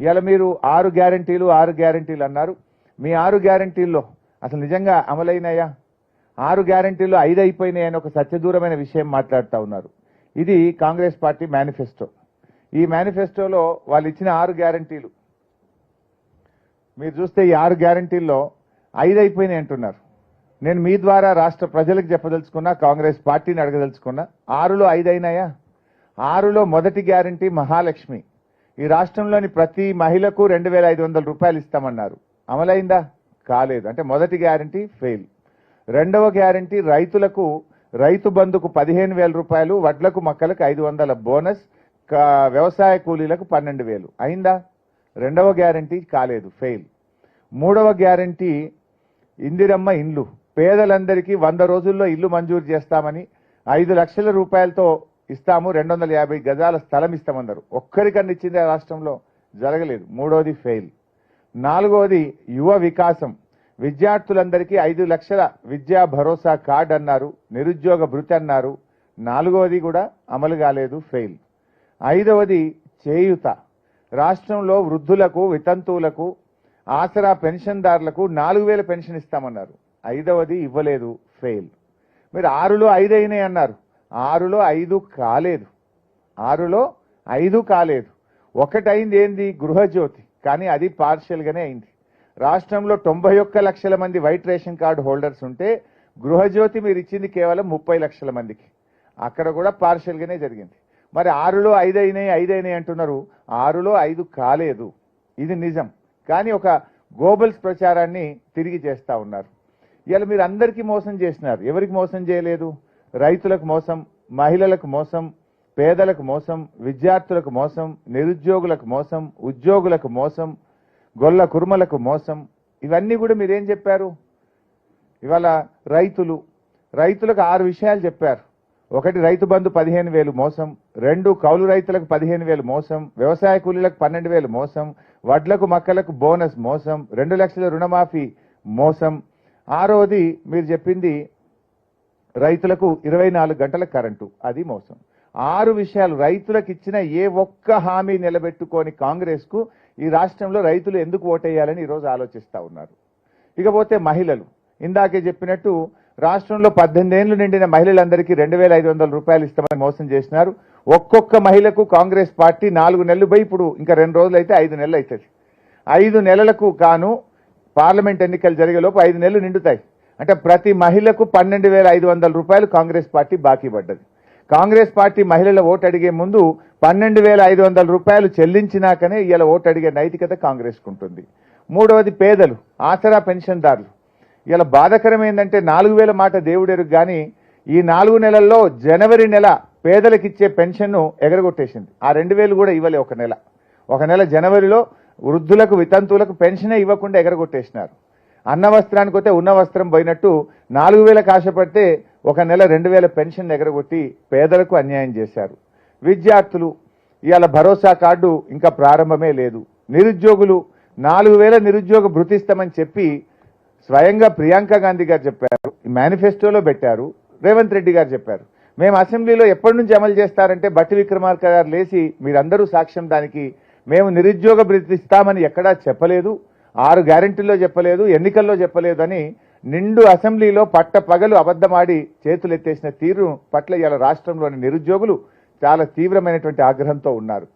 ఇవాళ మీరు ఆరు గ్యారంటీలు ఆరు గ్యారంటీలు అన్నారు. మీ ఆరు గ్యారంటీల్లో అసలు నిజంగా అమలైనాయా? ఆరు గ్యారంటీలు ఐదు అయిపోయినాయని ఒక సత్యదూరమైన విషయం మాట్లాడుతూ ఉన్నారు. ఇది కాంగ్రెస్ పార్టీ మేనిఫెస్టో. ఈ మేనిఫెస్టోలో వాళ్ళు ఇచ్చిన ఆరు గ్యారంటీలు. మీరు చూస్తే ఈ ఆరు గ్యారంటీల్లో ఐదు అయిపోయినాయి అంటున్నారు. నేను మీ ద్వారా రాష్ట్ర ప్రజలకు చెప్పదలుచుకున్నా కాంగ్రెస్ పార్టీని అడగదలుచుకున్నా ఆరులో ఐదు అయినాయా? ఆరులో మొదటి గ్యారంటీ మహాలక్ష్మి. ఈ రాష్ట్రంలోని ప్రతి మహిళకు రెండు వేల ఐదు వందల రూపాయలు ఇస్తామన్నారు. అమలైందా? కాలేదు. అంటే మొదటి గ్యారంటీ ఫెయిల్. రెండవ గ్యారంటీ రైతులకు రైతు బంధుకు పదిహేను వేల రూపాయలు వడ్లకు మొక్కలకు ఐదు వందల బోనస్ వ్యవసాయ కూలీలకు పన్నెండు వేలు. అయిందా? రెండవ గ్యారంటీ కాలేదు. ఫెయిల్. మూడవ గ్యారంటీ ఇందిరమ్మ ఇండ్లు. పేదలందరికీ వంద రోజుల్లో ఇల్లు మంజూరు చేస్తామని ఐదు లక్షల రూపాయలతో ఇస్తాము రెండు వందల యాభై గజాల స్థలం ఇస్తామన్నారు. ఒక్కరికన్నా ఇచ్చింది ఆ రాష్ట్రంలో జరగలేదు. మూడోది ఫెయిల్ నాలుగోది యువ వికాసం. విద్యార్థులందరికీ ఐదు లక్షల విద్యా భరోసా కార్డ్ అన్నారు. నిరుద్యోగ భృతి అన్నారు. నాలుగవది కూడా అమలు కాలేదు ఫెయిల్ ఐదవది చేయుత. రాష్ట్రంలో వృద్ధులకు వితంతువులకు ఆసరా పెన్షన్దారులకు నాలుగు వేల పెన్షన్ ఇస్తామన్నారు. ఐదవది ఇవ్వలేదు ఫెయిల్ మీరు ఆరులో ఐదు అయినాయి అన్నారు ఆరులో ఐదు కాలేదు. ఆరులో ఐదు కాలేదు. ఒకటైంది ఏంది? గృహజ్యోతి. కానీ అది పార్షియల్గానే అయింది. రాష్ట్రంలో తొంభై ఒక్క లక్షల మంది వైట్ రేషన్ కార్డు హోల్డర్స్ ఉంటే గృహజ్యోతి మీరు ఇచ్చింది కేవలం ముప్పై లక్షల మందికి. అక్కడ కూడా పార్షియల్గానే జరిగింది. మరి ఆరులో ఐదు అయినాయి ఐదు అయినాయి అంటున్నారు. ఆరులో ఐదు కాలేదు. ఇది నిజం. కానీ ఒక గోబల్స్ ప్రచారాన్ని తిరిగి చేస్తా ఉన్నారు. ఇవాళ మీరు అందరికీ మోసం చేసినారు. ఎవరికి మోసం చేయలేదు? రైతులకు మోసం మహిళలకు మోసం పేదలకు మోసం విద్యార్థులకు మోసం నిరుద్యోగులకు మోసం ఉద్యోగులకు మోసం గొల్ల కుర్మలకు మోసం. ఇవన్నీ కూడా మీరేం చెప్పారు? ఇవాళ రైతులు రైతులకు ఆరు విషయాలు చెప్పారు. ఒకటి రైతు బంధు పదిహేను వేలు మోసం. రెండు కౌలు రైతులకు పదిహేను వేలు మోసం. వ్యవసాయ కూలీలకు పన్నెండు వేలు మోసం. వడ్లకు మక్కలకు బోనస్ మోసం. రెండు లక్షల రుణమాఫీ మోసం. ఆరోది మీరు చెప్పింది రైతులకు ఇరవై నాలుగు గంటల కరెంటు. అది మోసం. ఆరు విషయాలు రైతులకు ఇచ్చిన ఏ ఒక్క హామీ నిలబెట్టుకొని కాంగ్రెస్కు ఈ రాష్ట్రంలో రైతులు ఎందుకు ఓటేయాలని ఈరోజు ఆలోచిస్తా ఉన్నారు. ఇకపోతే మహిళలు. ఇందాకే చెప్పినట్టు రాష్ట్రంలో పద్దెనిమిదేళ్ళు నిండిన మహిళలందరికీ రెండు వేల ఐదు వందల రూపాయలు ఇస్తామని మోసం చేసినారు. ఒక్కొక్క మహిళకు కాంగ్రెస్ పార్టీ నాలుగు నెలలు పోయి ఇప్పుడు ఇంకా రెండు రోజులు అయితే ఐదు నెలలు అవుతుంది. ఐదు నెలలకు కాను పార్లమెంట్ ఎన్నికలు జరిగేలోపు ఐదు నెలలు నిండుతాయి. అంటే ప్రతి మహిళకు పన్నెండు వేల ఐదు వందల రూపాయలు కాంగ్రెస్ పార్టీ బాకీ పడ్డది. కాంగ్రెస్ పార్టీ మహిళల ఓటు అడిగే ముందు పన్నెండు వేల ఐదు వందల రూపాయలు చెల్లించినాకనే ఇలా ఓటు అడిగే నైతికత కాంగ్రెస్కు ఉంటుంది మూడవది పేదలు ఆసరా పెన్షన్దారులు. ఇలా బాధకరం ఏంటంటే నాలుగు వేల మాట దేవుడెరుగు కానీ ఈ నాలుగు నెలల్లో జనవరి నెల పేదలకు ఇచ్చే పెన్షన్ను ఎగరగొట్టేసింది. ఆ రెండు వేలు కూడా ఇవ్వలే ఒక నెల. ఒక నెల జనవరిలో వృద్ధులకు వితంతువులకు పెన్షనే ఇవ్వకుండా ఎగరగొట్టేసినారు. అన్న వస్త్రానికి వస్తే ఉన్న వస్త్రం పోయినట్టు నాలుగు వేలకు ఆశపడితే ఒక నెల రెండు వేల పెన్షన్ ఎగరగొట్టి పేదలకు అన్యాయం చేశారు. విద్యార్థులు ఇవాళ భరోసా కార్డు ఇంకా ప్రారంభమే లేదు. నిరుద్యోగులు నాలుగు వేల నిరుద్యోగ భృతిస్తామని చెప్పి స్వయంగా ప్రియాంక గాంధీ గారు చెప్పారు ఈ మేనిఫెస్టోలో పెట్టారు రేవంత్ రెడ్డి గారు చెప్పారు. మేము అసెంబ్లీలో ఎప్పటి నుంచి అమలు చేస్తారంటే బట్టి విక్రమార్క గారు లేచి మీరందరూ సాక్ష్యం దానికి మేము నిరుద్యోగ భృతిస్తామని ఎక్కడా చెప్పలేదు. ఆరు గ్యారెంటీల్లో చెప్పలేదు ఎన్నికల్లో చెప్పలేదని నిండు అసెంబ్లీలో పట్ట పగలు అబద్ధమాడి చేతులు ఎత్తేసిన తీరు పట్ల ఇవాళ రాష్ట్రంలోని నిరుద్యోగులు చాలా తీవ్రమైనటువంటి ఆగ్రహంతో ఉన్నారు.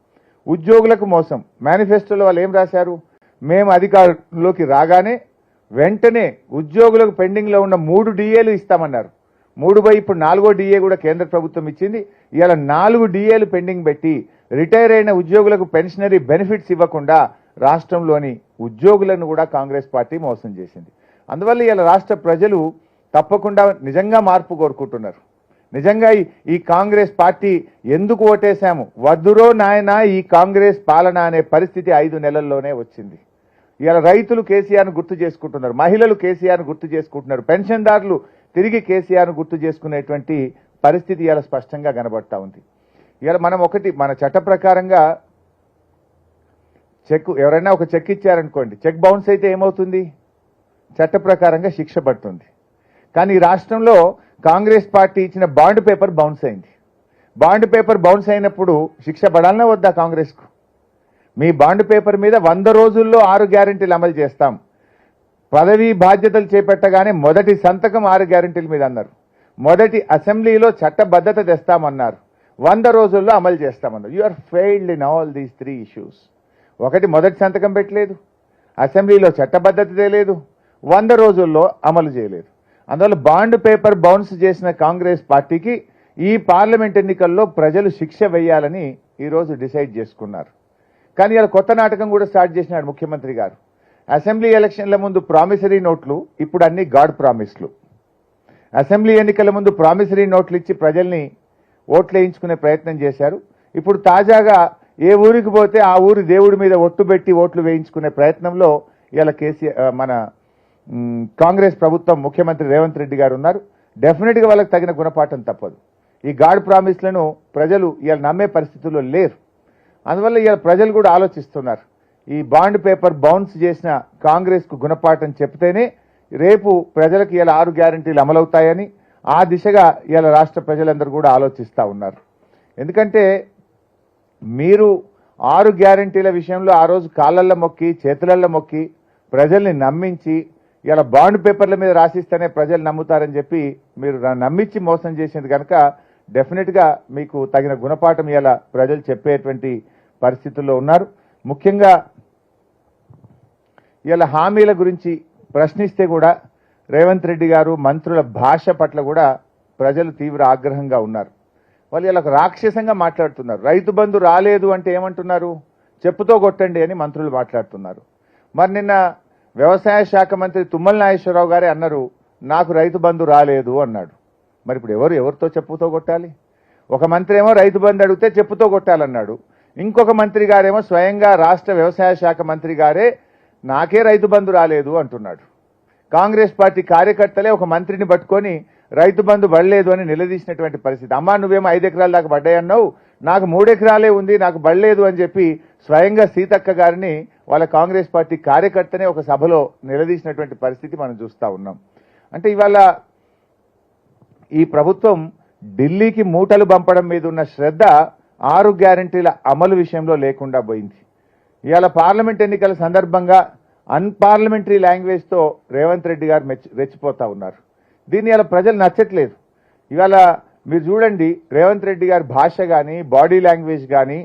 ఉద్యోగులకు మోసం. మేనిఫెస్టోలో వాళ్ళు ఏం రాశారు? మేము అధికారంలోకి రాగానే వెంటనే ఉద్యోగులకు పెండింగ్లో ఉన్న మూడు డిఏలు ఇస్తామన్నారు. మూడు బై ఇప్పుడు నాలుగో డిఏ కూడా కేంద్ర ప్రభుత్వం ఇచ్చింది. ఇలా నాలుగు డిఏలు పెండింగ్ పెట్టి రిటైర్ అయిన ఉద్యోగులకు పెన్షనరీ బెనిఫిట్స్ ఇవ్వకుండా రాష్ట్రంలోని ఉద్యోగులను కూడా కాంగ్రెస్ పార్టీ మోసం చేసింది. అందువల్ల ఇలా రాష్ట్ర ప్రజలు తప్పకుండా నిజంగా మార్పు కోరుకుంటున్నారు. నిజంగా ఈ- ఈ కాంగ్రెస్ పార్టీ ఎందుకు ఓటేశాము? వద్దురో నాయన ఈ కాంగ్రెస్ పాలన అనే పరిస్థితి ఐదు నెలల్లోనే వచ్చింది. ఇలా రైతులు కేసీఆర్ను గుర్తు చేసుకుంటున్నారు మహిళలు కేసీఆర్ను గుర్తు చేసుకుంటున్నారు పెన్షన్దారులు తిరిగి కేసీఆర్ను గుర్తు చేసుకునేటువంటి పరిస్థితి ఇలా స్పష్టంగా కనబడతా ఉంది. ఇలా మనం ఒకటి మన చట్ట ప్రకారంగా చెక్ ఎవరైనా ఒక చెక్ ఇచ్చారనుకోండి చెక్ బౌన్స్ అయితే ఏమవుతుంది? చట్ట ప్రకారంగా శిక్ష పడుతుంది. కానీ ఈ రాష్ట్రంలో కాంగ్రెస్ పార్టీ ఇచ్చిన బాండ్ పేపర్ బౌన్స్ అయింది. బాండ్ పేపర్ బౌన్స్ అయినప్పుడు శిక్ష పడాలనే వద్దా కాంగ్రెస్కు? మీ బాండ్ పేపర్ మీద వంద రోజుల్లో ఆరు గ్యారంటీలు అమలు చేస్తాం. పదవీ బాధ్యతలు చేపట్టగానే మొదటి సంతకం ఆరు గ్యారెంటీల మీద అన్నారు. మొదటి అసెంబ్లీలో చట్టబద్ధత తెస్తామన్నారు. వంద రోజుల్లో అమలు చేస్తామన్నారు. You are failed in all these three issues ఒకటి మొదటి సంతకం పెట్టలేదు. అసెంబ్లీలో చట్టబద్ధత లేదు వంద రోజుల్లో అమలు చేయలేదు. అందువల్ల బాండ్ పేపర్ బౌన్స్ చేసిన కాంగ్రెస్ పార్టీకి ఈ పార్లమెంట్ ఎన్నికల్లో ప్రజలు శిక్ష వేయాలని ఈరోజు డిసైడ్ చేసుకున్నారు. కానీ ఇలా కొత్త నాటకం కూడా స్టార్ట్ చేసినాడు ముఖ్యమంత్రి గారు. అసెంబ్లీ ఎలక్షన్ల ముందు ప్రామిసరీ నోట్లు ఇప్పుడు అన్ని గాడ్ ప్రామిస్లు. అసెంబ్లీ ఎన్నికల ముందు ప్రామిసరీ నోట్లు ఇచ్చి ప్రజల్ని ఓట్లు వేయించుకునే ప్రయత్నం చేశారు. ఇప్పుడు తాజాగా ఏ ఊరికి పోతే ఆ ఊరి దేవుడి మీద ఒట్టు పెట్టి ఓట్లు వేయించుకునే ప్రయత్నంలో ఇలా కేసీఆర్ మన కాంగ్రెస్ ప్రభుత్వం ముఖ్యమంత్రి రేవంత్ రెడ్డి గారు ఉన్నారు. డెఫినెట్గా వాళ్ళకి తగిన గుణపాఠం తప్పదు. ఈ గాడ్ ప్రామిస్లను ప్రజలు ఇవాళ నమ్మే పరిస్థితుల్లో లేరు. అందువల్ల ఇవాళ ప్రజలు కూడా ఆలోచిస్తున్నారు. ఈ బాండ్ పేపర్ బౌన్స్ చేసిన కాంగ్రెస్కు గుణపాఠం చెప్తేనే రేపు ప్రజలకు ఇలా ఆరు గ్యారంటీలు అమలవుతాయని ఆ దిశగా ఇలా రాష్ట్ర ప్రజలందరూ కూడా ఆలోచిస్తూ ఉన్నారు. ఎందుకంటే మీరు ఆరు గ్యారంటీల విషయంలో ఆ రోజు కాళ్ళల్లో మొక్కి చేతులల్లో మొక్కి ప్రజల్ని నమ్మించి ఇలా బాండ్ పేపర్ల మీద రాసిస్తేనే ప్రజలు నమ్ముతారని చెప్పి మీరు న- నమ్మించి మోసం చేసింది కనుక డెఫినెట్గా మీకు తగిన గుణపాఠం ఇలా ప్రజలు చెప్పేటువంటి పరిస్థితుల్లో ఉన్నారు. ముఖ్యంగా ఇలా హామీల గురించి ప్రశ్నిస్తే కూడా రేవంత్ రెడ్డి గారు మంత్రుల భాష పట్ల కూడా ప్రజలు తీవ్ర ఆగ్రహంగా ఉన్నారు. వాళ్ళు ఇలా రాక్షసంగా మాట్లాడుతున్నారు. రైతు బంధు రాలేదు అంటే ఏమంటున్నారు? చెప్పుతో కొట్టండి అని మంత్రులు మాట్లాడుతున్నారు. మరి నిన్న వ్యవసాయ శాఖ మంత్రి తుమ్మల నాగేశ్వరరావు గారే అన్నారు నాకు రైతు బంధు రాలేదు అన్నాడు. మరి ఇప్పుడు ఎవరు ఎవరితో చెప్పుతో కొట్టాలి? ఒక మంత్రి ఏమో రైతు బంధు అడిగితే చెప్పుతో కొట్టాలన్నాడు. ఇంకొక మంత్రి గారేమో స్వయంగా రాష్ట్ర వ్యవసాయ శాఖ మంత్రి గారే నాకే రైతు బంధు రాలేదు అంటున్నాడు. కాంగ్రెస్ పార్టీ కార్యకర్తలే ఒక మంత్రిని పట్టుకొని రైతు బంధు పడలేదు అని నిలదీసినటువంటి పరిస్థితి. అమ్మా నువ్వేమో ఐదు ఎకరాల దాకా పడ్డాయన్నావు. నాకు మూడెకరాలే ఉంది నాకు పడలేదు అని చెప్పి స్వయంగా సీతక్క గారిని వాళ్ళ కాంగ్రెస్ పార్టీ కార్యకర్తనే ఒక సభలో నిలదీసినటువంటి పరిస్థితి మనం చూస్తూ ఉన్నాం. అంటే ఇవాళ ఈ ప్రభుత్వం ఢిల్లీకి మూటలు పంపడం మీద ఉన్న శ్రద్ధ ఆరు గ్యారంటీల అమలు విషయంలో లేకుండా పోయింది. ఇవాళ పార్లమెంట్ ఎన్నికల సందర్భంగా అన్పార్లమెంటరీ లాంగ్వేజ్తో రేవంత్ రెడ్డి గారు మెచ్చి రెచ్చిపోతా ఉన్నారు. దీన్ని ఇలా ప్రజలు నచ్చట్లేదు. ఇవాళ మీరు చూడండి రేవంత్ రెడ్డి గారి భాష కానీ బాడీ లాంగ్వేజ్ కానీ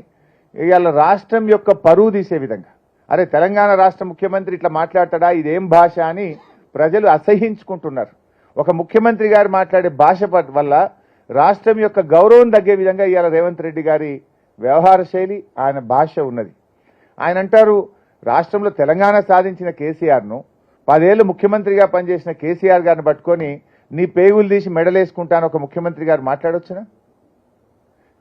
ఇవాళ రాష్ట్రం యొక్క పరువు తీసే విధంగా. అరే తెలంగాణ రాష్ట్ర ముఖ్యమంత్రి ఇట్లా మాట్లాడతాడా? ఇదేం భాష అని ప్రజలు అసహించుకుంటున్నారు. ఒక ముఖ్యమంత్రి గారు మాట్లాడే భాష వల్ల రాష్ట్రం యొక్క గౌరవం తగ్గే విధంగా ఇవాళ రేవంత్ రెడ్డి గారి వ్యవహార శైలి ఆయన భాష ఉన్నది. ఆయన అంటారు రాష్ట్రంలో తెలంగాణ సాధించిన కేసీఆర్ను పదేళ్ళు ముఖ్యమంత్రిగా పనిచేసిన కేసీఆర్ గారిని పట్టుకొని నీ పేగులు తీసి మెడలేసుకుంటాను ఒక ముఖ్యమంత్రి గారు మాట్లాడొచ్చునా?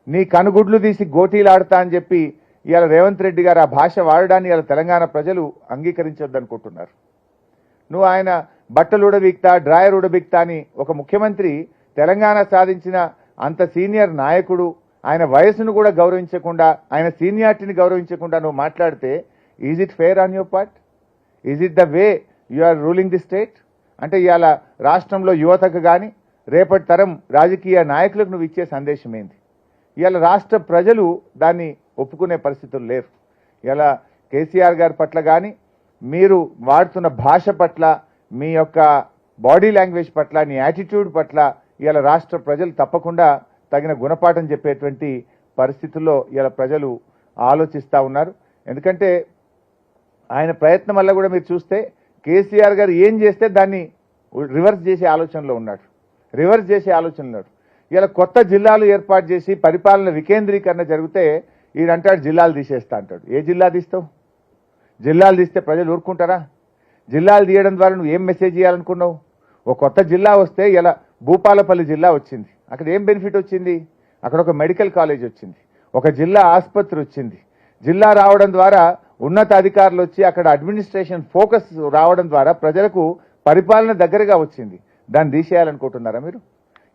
నీ కనుగుడ్లు తీసి గోటీలు ఆడతా అని చెప్పి ఇవాళ రేవంత్ రెడ్డి గారు ఆ భాష వాడడాన్ని ఇవాళ తెలంగాణ ప్రజలు అంగీకరించొద్దనుకుంటున్నారు. నువ్వు ఆయన బట్టలు ఉడబిక్తా డ్రాయర్ ఉడబిక్తా అని ఒక ముఖ్యమంత్రి తెలంగాణ సాధించిన అంత సీనియర్ నాయకుడు ఆయన వయసును కూడా గౌరవించకుండా ఆయన సీనియారిటీని గౌరవించకుండా నువ్వు మాట్లాడితే is it fair on your part is it the way you are ruling the state అంటే ఇవాళ రాష్ట్రంలో యువతకు కానీ రేపటి తరం రాజకీయ నాయకులకు నువ్వు ఇచ్చే సందేశం ఏంది? ఇవాళ రాష్ట్ర ప్రజలు దాన్ని ఒప్పుకునే పరిస్థితులు లేరు ఇలా కేసీఆర్ గారి పట్ల కానీ మీరు వాడుతున్న భాష పట్ల మీ యొక్క బాడీ లాంగ్వేజ్ పట్ల నీ యాటిట్యూడ్ పట్ల ఇవాళ రాష్ట్ర ప్రజలు తప్పకుండా తగిన గుణపాఠం చెప్పేటువంటి పరిస్థితుల్లో ఇలా ప్రజలు ఆలోచిస్తూ ఉన్నారు. ఎందుకంటే ఆయన ప్రయత్నం వల్ల కూడా మీరు చూస్తే కేసీఆర్ గారు ఏం చేస్తే దాన్ని రివర్స్ చేసే ఆలోచనలో ఉన్నాడు. రివర్స్ చేసే ఆలోచన ఉన్నాడు. ఇలా కొత్త జిల్లాలు ఏర్పాటు చేసి పరిపాలన వికేంద్రీకరణ జరిగితే ఈయనంటాడు జిల్లాలు తీసేస్తా అంటాడు. ఏ జిల్లా తీస్తావు? జిల్లాలు తీస్తే ప్రజలు ఊరుకుంటారా? జిల్లాలు తీయడం ద్వారా నువ్వు ఏం మెసేజ్ చేయాలనుకున్నావు ఒక కొత్త జిల్లా వస్తే ఇలా భూపాలపల్లి జిల్లా వచ్చింది. అక్కడ ఏం బెనిఫిట్ వచ్చింది? అక్కడ ఒక మెడికల్ కాలేజ్ వచ్చింది. ఒక జిల్లా ఆసుపత్రి వచ్చింది. జిల్లా రావడం ద్వారా ఉన్నత అధికారులు వచ్చి అక్కడ అడ్మినిస్ట్రేషన్ ఫోకస్ రావడం ద్వారా ప్రజలకు పరిపాలన దగ్గరగా వచ్చింది. దాన్ని తీసేయాలనుకుంటున్నారా మీరు?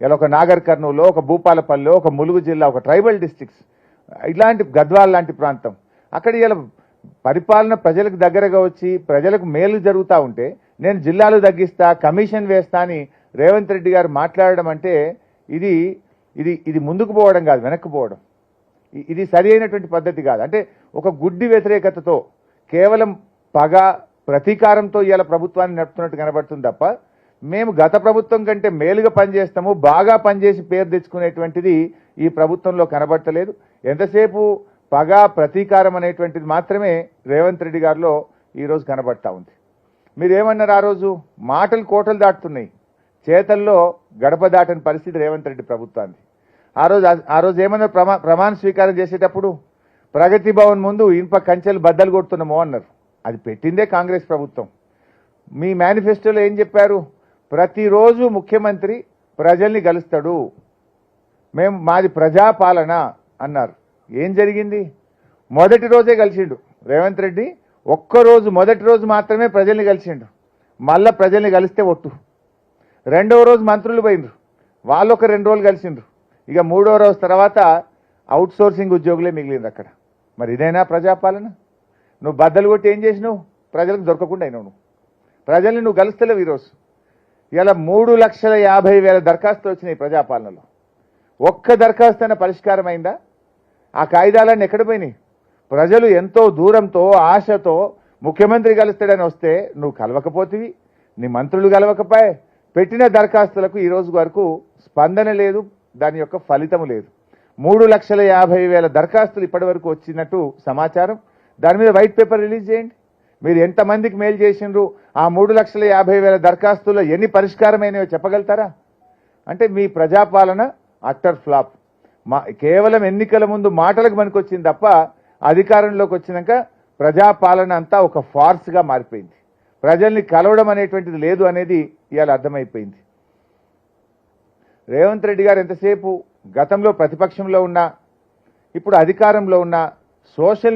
ఇలా ఒక నాగర్ కర్నూలు ఒక భూపాలపల్లి ఒక ములుగు జిల్లా ఒక ట్రైబల్ డిస్టిక్స్ ఇలాంటి గద్వాల్ లాంటి ప్రాంతం. అక్కడ ఇలా పరిపాలన ప్రజలకు దగ్గరగా వచ్చి ప్రజలకు మేలు జరుగుతూ ఉంటే నేను జిల్లాలు తగ్గిస్తా కమిషన్ వేస్తా అని రేవంత్ రెడ్డి గారు మాట్లాడడం అంటే ఇది ఇది ఇది ముందుకు పోవడం కాదు వెనక్కి పోవడం. ఇది సరి అయినటువంటి పద్ధతి కాదు. అంటే ఒక గుడ్డి వ్యతిరేకతతో కేవలం పగ ప్రతీకారంతో ఇవాళ ప్రభుత్వాన్ని నడుపుతున్నట్టు కనబడుతుంది తప్ప మేము గత ప్రభుత్వం కంటే మేలుగా పనిచేస్తాము బాగా పనిచేసి పేరు తెచ్చుకునేటువంటిది ఈ ప్రభుత్వంలో కనబడతలేదు. ఎంతసేపు పగ ప్రతీకారం అనేటువంటిది మాత్రమే రేవంత్ రెడ్డి గారిలో ఈరోజు కనబడతా ఉంది. మీరేమన్నారు ఆ రోజు? మాటలు కోటలు దాటుతున్నాయి. చేతల్లో గడప దాటని పరిస్థితి రేవంత్ రెడ్డి ప్రభుత్వాన్ని ఆ రోజు ఆ రోజు ఏమన్నారు? ప్రమా ప్రమాణ స్వీకారం చేసేటప్పుడు ప్రగతి భవన్ ముందు ఇనుప కంచెలు బద్దలు కొడుతున్నామో అన్నారు. అది పెట్టిందే కాంగ్రెస్ ప్రభుత్వం. మీ మేనిఫెస్టోలో ఏం చెప్పారు? ప్రతిరోజు ముఖ్యమంత్రి ప్రజల్ని కలుస్తాడు. మేము మాది ప్రజాపాలన అన్నారు. ఏం జరిగింది? మొదటి రోజే కలిసిండు. రేవంత్ రెడ్డి ఒక్కరోజు మొదటి రోజు మాత్రమే ప్రజల్ని కలిసిండు. మళ్ళా ప్రజల్ని కలిస్తే ఒట్టు. రెండవ రోజు మంత్రులు పోయినరు వాళ్ళు ఒక రెండు రోజులు కలిసిండ్రు. ఇక మూడో రోజు తర్వాత అవుట్ సోర్సింగ్ ఉద్యోగులే మిగిలింది అక్కడ. మరి ఇదైనా ప్రజాపాలన? నువ్వు బద్దలు కొట్టి ఏం చేసినావు? ప్రజలకు దొరకకుండా అయినావు నువ్వు. ప్రజల్ని నువ్వు కలుస్తలేవు ఈరోజు. ఇలా మూడు లక్షల యాభై వేల దరఖాస్తులు వచ్చినాయి ప్రజాపాలనలో. ఒక్క దరఖాస్తు అయినా పరిష్కారం అయిందా? ఆ కాయిదాలన్నీ ఎక్కడ పోయినాయి? ప్రజలు ఎంతో దూరంతో ఆశతో ముఖ్యమంత్రి కలుస్తాడని వస్తే నువ్వు కలవకపోతివి నీ మంత్రులు కలవకపోయే పెట్టిన దరఖాస్తులకు ఈ రోజు వరకు స్పందన లేదు దాని యొక్క ఫలితము లేదు. మూడు లక్షల యాభై వేల దరఖాస్తులు ఇప్పటివరకు వచ్చినట్టు సమాచారం. దాని మీద వైట్ పేపర్ రిలీజ్ చేయండి. మీరు ఎంతమందికి మేలు చేసిండ్రు? ఆ మూడు లక్షల యాభై వేల దరఖాస్తుల్లో ఎన్ని పరిష్కారమైనవో చెప్పగలుగుతారా? అంటే మీ ప్రజాపాలన అట్టర్ ఫ్లాప్. మా కేవలం ఎన్నికల ముందు మాటలకు పనికొచ్చింది తప్ప అధికారంలోకి వచ్చినాక ప్రజాపాలన అంతా ఒక ఫార్స్గా మారిపోయింది. ప్రజల్ని కలవడం అనేటువంటిది లేదు అనేది ఇవాళ అర్థమైపోయింది. రేవంత్ రెడ్డి గారు ఎంతసేపు గతంలో ప్రతిపక్షంలో ఉన్నా ఇప్పుడు అధికారంలో ఉన్న సోషల్